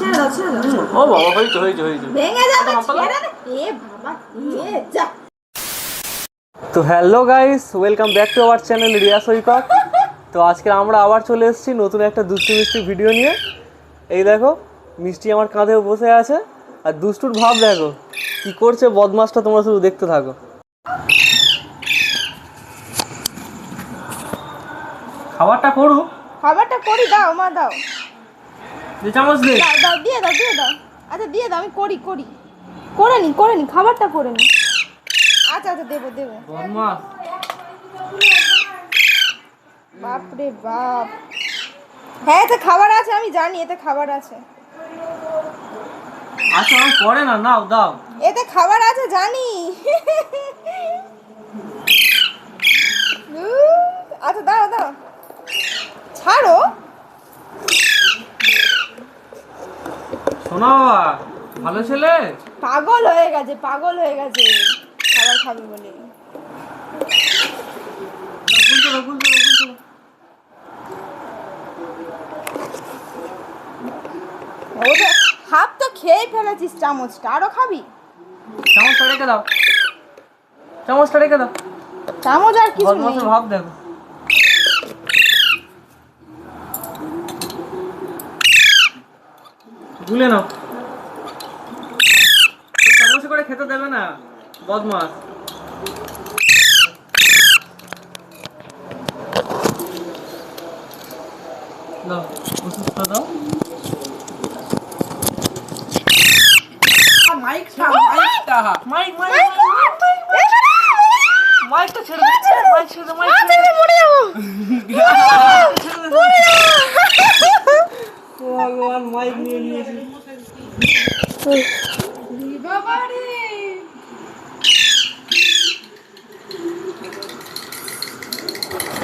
ছেড়ে ছেড়ে। ও বাবা হয়েছে হয়েছে হয়েছে। ভেঙে যাবে ছেড়ে এ বাবা এ যা। তো hello guys welcome back to our channel Riya Saikat. তো আজকে আমরা আবার চলে এসেছি নতুন একটা দুষ্টু মিষ্টি ভিডিও নিয়ে। এই দেখো মিষ্টি আমার কাঁধে বসে আছে। আর দুষ্টুর ভাব দেখো কি করছে বদমাসটা তোমরা শুধু দেখতে থাকো। খাবারটা করুক খাবারটা করি দাও মা দাও। যে চামচ দে। দাও দাও দিয়ে দাও দিয়ে দাও। আচ্ছা দিয়ে দাও আমি করি করি। করে নি করে নি খাবারটা করে নি। আচ্ছা আচ্ছা দেবো দেবো। বদমাস। বাপ। হ্যাঁ এতে খাবার আছে আমি জানি এতে খাবার আছে। আচ্ছা করে না নাও দাও। এতে খাবার আছে জানি। আচ্ছা দাও দাও ছাড়ো। ভালো ছেলে? পাগল হয়ে গেছে পাগল হয়ে গেছে। খাবার খাবে বলে। হাফ তো খেয়ে ফেলেছিস চামচটা আরও খাবি? চামচটা রেখে দাও। চামচটা রেখে দাও। চামচ আর কিছু নেই। ভাব দেখো। গুলে নাও। চামচে করে খেতে দেবে না বদমাস দাও ওষুধটা দাও। মাইকটা মাইকটা। মাইক মাইক মাইকটা ছেড়ে মাইক ছেড়ে মাইক ছেড়ে মরে যাব ভগবান মাইক নিয়ে নিয়েছি বাবা রে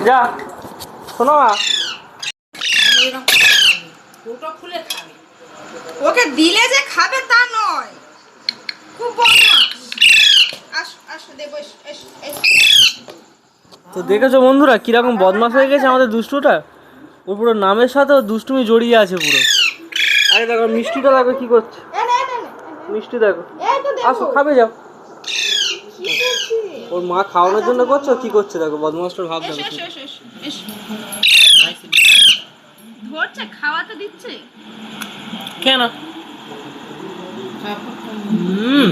যা শোনো মা। ওকে দিলে যে খাবে তা নয়। খুব বদমাস তো দেখেছ বন্ধুরা কীরকম বদমাশ হয়ে গেছে আমাদের দুষ্টুটা? ওর পুরো নামের সাথে দুষ্টুমি জড়িয়ে আছে পুরো। আরে দেখো মিষ্টিটা দেখো কি করছে। মিষ্টি দেখো। আসো খাবে যাও? ওর মা খাওয়ানোর জন্য করছ? কি করছে? দেখো বদমাসটার ভাব দেখো। এসো এসো এসো এসো। ধরছে খাওয়াতে দিচ্ছে। কেন? হুম।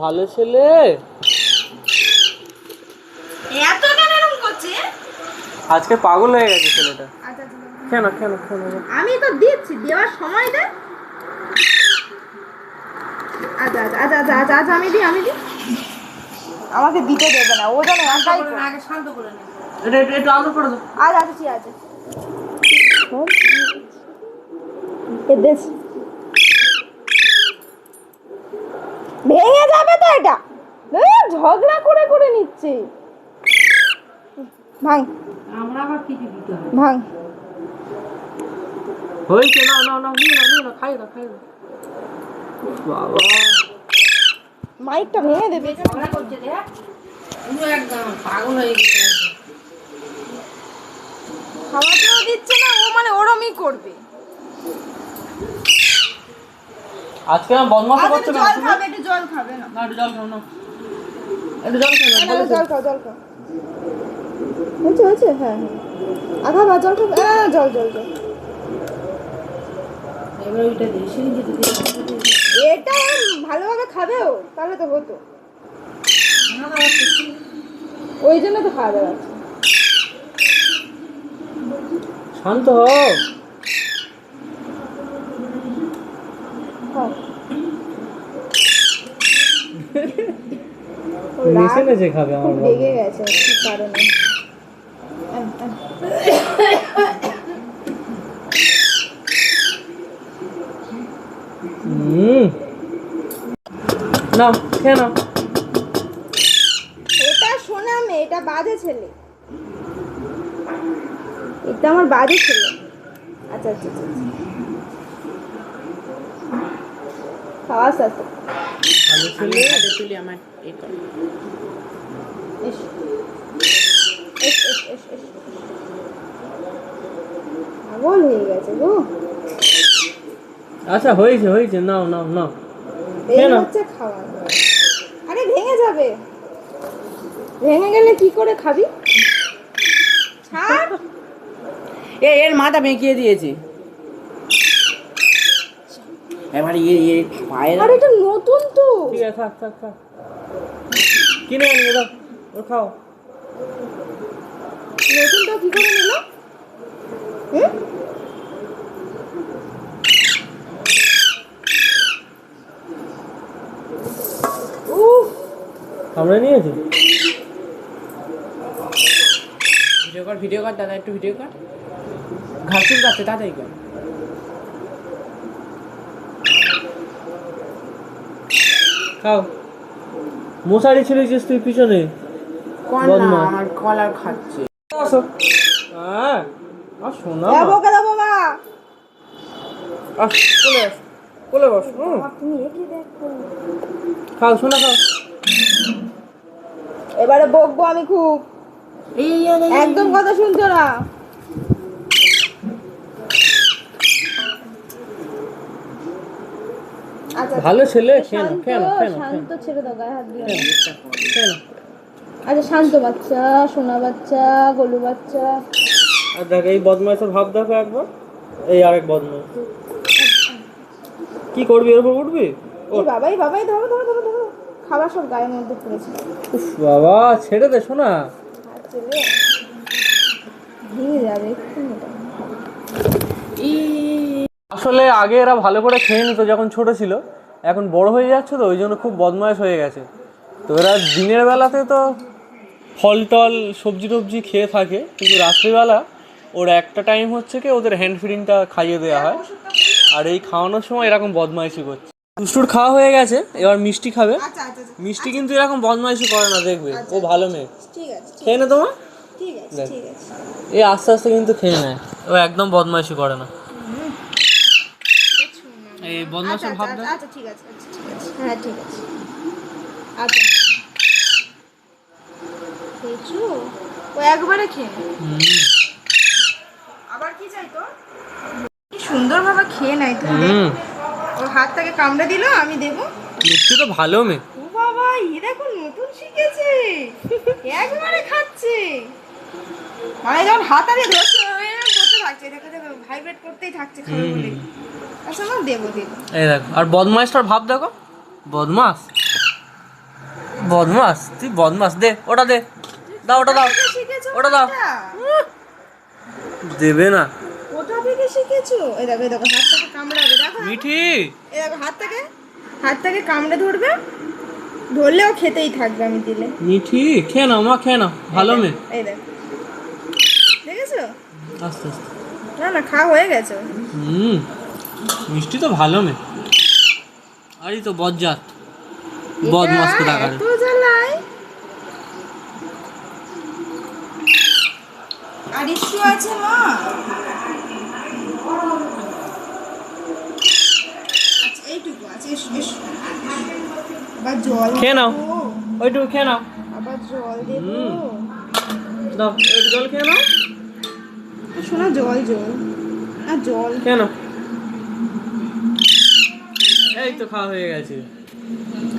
ভালো ছেলে। এত কেন এরকম করছে? আজকে পাগল হয়ে গেছে ছেলেটা। আচ্ছা আচ্ছা। কেন কেন কেন? আমি তো দিচ্ছি দেওয়ার সময় দে। আচ্ছা আচ্ছা আচ্ছা আচ্ছা আচ্ছা আমি দিই আমি দিই। আমাকে দিতে দেবে না ও যেন একাই করে। এটা একটু করে দাও। আজ আছে ঠিক আছে ভেঙে যাবে তো এটা। ঝগড়া করে করে নিচ্ছে। ভাঙ। আমরা আবার কি দিতে হবে? ভাঙ। হয়েছে না না না নিয়ে না নিয়ে না খাই না খাই না বাবা। মাইকটা ভেঙে দেবে ঝগড়া করছে দেখ পুরো একদম পাগল হয়ে গেছে খাওয়াতেও দিচ্ছে না ও মানে ওরমই করবে। আজকে আমার বদমাশ আচ্ছা, করছে না জল খাবে একটু জল খাবে না না একটু জল খাও না একটু জল খাও না না, না, জল খাও জল খাও। হয়েছে হয়েছে হ্যাঁ হ্যাঁ। বা জল খাবে হ্যাঁ জল জল জল। এবার ওইটা দেশে এটা ভালোভাবে খাবেও তাহলে তো হতো। ওই জন্য তো খাওয়া দাওয়া আছে। শান্ত হও। নেচে নেচে খাবে আমার খুব রেগে গেছে কি কারণে। নাও খেয়ে নাও এটা শোনা মেয়ে এটা বাজে ছেলে। এটা আমার বাজে ছেলে। আচ্ছা আচ্ছা আচ্ছা আচ্ছা। খাওয়া সাথে ভালো ছেলে? হাতে তুলে আমার এই কর এস এস এস এস এস। পাগল হয়ে গেছে গো। আচ্ছা হয়েছে হয়েছে। নাও নাও নাও। এই হচ্ছে খাওয়া। আরে ভেঙে যাবে। ভেঙে গেলে কি করে খাবি? এ এর মাথা বেঁকিয়ে দিয়েছে। এবার এ এ পায়ের আর এটা নতুন তো। ঠিক আছে থাক থাক থাক। কিনে আনিয়ে দাও ও খাও। নতুনটা কি করে নিল? হুম উফ আমরা নিয়েছি। ভিডিও কর ভিডিও কর দাদা একটু ভিডিও কর। ঘাস চুল কাটছে তাড়াতাড়ি কর। খাও। মশারি ছিঁড়েছিস তুই পিছনে। আমার কলার খাচ্ছে। আসো। হ্যাঁ আর শোনা দেবো কে দেবো মা আস কোলে আস কোলে বস হুম। তুমি একে দেখো? খাও শোনা খাও। এবারে বকবো আমি খুব। একদম কথা শুনছো না? আচ্ছা ভালো ছেলে কেন শান্ত কেন কেন শান্ত ছেড়ে দাও গায়ে হাত দিও কেন আচ্ছা শান্ত বাচ্চা সোনা বাচ্চা গোলু বাচ্চা। আর দেখ এই বদমাইশের ভাব দেখো একবার। এই আরেক বদমাইশ। কি করবি এর উপর উঠবি? বাবাই বাবাই ধরো ধরো ধরো। খাবার সব গায়ের মধ্যে পড়েছে উফ বাবা ছেড়ে দে শোনা ভেঙে যাবে আসলে আগে এরা ভালো করে খেয়ে নিত যখন ছোট ছিল এখন বড় হয়ে যাচ্ছে তো ওই জন্য খুব বদমাইশ হয়ে গেছে। তো এরা দিনের বেলাতে তো ফল টল সবজি টবজি খেয়ে থাকে কিন্তু রাত্রিবেলা ওর একটা টাইম হচ্ছে কি ওদের হ্যান্ড ফিডিংটা খাইয়ে দেওয়া হয়। আর এই খাওয়ানোর সময় এরকম বদমাইশি করছে। দুষ্টুর খাওয়া হয়ে গেছে এবার মিষ্টি খাবে। আচ্ছা আচ্ছা আচ্ছা, মিষ্টি কিন্তু এরকম বদমাইশি করে না দেখবে। ও ভালো মেয়ে। ঠিক আছে খেয়ে নে তোমার? ঠিক আছে ঠিক আছে। এ আস্তে আস্তে কিন্তু খেয়ে নেয়। ও একদম বদমাইশি করে না। এই বদমাইশের আচ্ছা, আচ্ছা ঠিক আছে আচ্ছা হ্যাঁ ঠিক আছে। আচ্ছা। খেয়েছো? ও একবারে খেয়ে আবার কি চাই তো কি সুন্দর ভাবে খেয়ে নাই তুমি হাতটাকে কামড়ে দিল আমি দেবো। মিষ্টি তো ভালো মেয়ে। ও বাবা এ দেখো নতুন শিখেছে। একবারে খাচ্ছে। মানে যখন হাতারে ধরছে ও এরকম করতে থাকছে। দেখো দেখো ভাইব্রেট করতেই থাকছে খাবে বলে। আচ্ছা না দেবো দেবো। এই দেখো আর বদমাসটার ভাব দেখো। বদমাস। বদমাস তুই বদমাস দে ওটা দে। দাও ওটা দাও। ওটা দাও। দেবে না। শিখেছো? এই দেখো এই দেখো হাতটাকে কামড়াবে। দেখো মিঠি। এই দেখো হাতটাকে হাতটাকে কামড়ে ধরবে। ধরলেও খেতেই থাকবে আমি দিলে। মিঠি খেয়ে নাও মা খেয়ে নাও। ভালো মেয়ে। এই দেখো। দেখেছ? আস্তে আস্তে। না না খাওয়া হয়ে গেছে। হুম মিষ্টি তো ভালো মেয়ে। আরে তো বজ্জাত। বদমাস এত জ্বালায়। আর ইস্যু আছে মা আচ্ছা এইটুকু আছে এসো এসো আবার জল খেয়ে নাও। ওইটুকু খেয়ে নাও। আবার জল দেবো। হুম। দাও একটু জল খেয়ে নাও। শোনা জল জল। আর জল। খেয়ে নাও। এই তো খাওয়া হয়ে গেছে।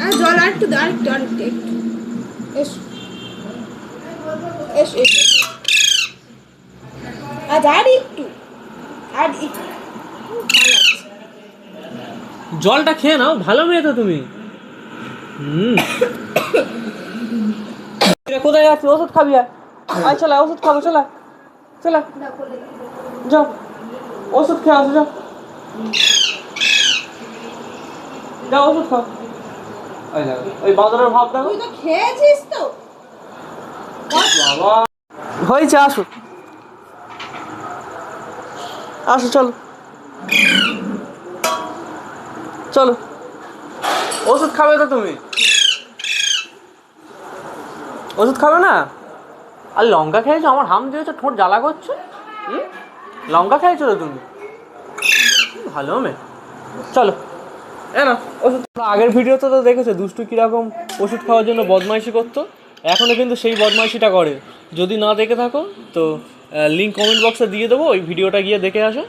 আর জল আর একটু আর একটু আর একটু একটু। এসো। এসো এসো এসো। আজ আর একটু আর একটু। উম, ভালো আছে জলটা খেয়ে নাও ভালো মেয়ে তো তুমি। কোথায় যাচ্ছি ওষুধ খাবি আর? আয় চলে ওষুধ খাব চলে চলে যাও ওষুধ খেয়ে আসো যাও যাও ওষুধ খাও। ওই ওই ভাব দেখো। তুই তো খেয়েছিস তো। বাবা। হয়েছে আসো। আসো চলো। চলো। ওষুধ খাবে তো তুমি? ওষুধ খাবে না? আর লঙ্কা খেয়েছো? আমার হাম দিয়েছ ঠোঁট জ্বালা করছ। লঙ্কা খেয়েছো তো তুমি? ভালো মে চলো। এ না ওষুধ। আগের ভিডিওতে তো দেখেছ, দুষ্টু কীরকম ওষুধ খাওয়ার জন্য বদমাইশি করতো। এখনও কিন্তু সেই বদমাইশিটা করে। যদি না দেখে থাকো, তো লিঙ্ক কমেন্ট বক্সে দিয়ে দেবো, ওই ভিডিওটা গিয়ে দেখে আসো।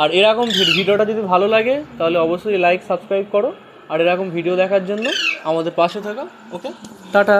আর এরকম ভিডিওটা যদি ভালো লাগে, তাহলে অবশ্যই লাইক সাবস্ক্রাইব করো। আর এরকম ভিডিও দেখার জন্য আমাদের পাশে থাকা, ওকে? টাটা।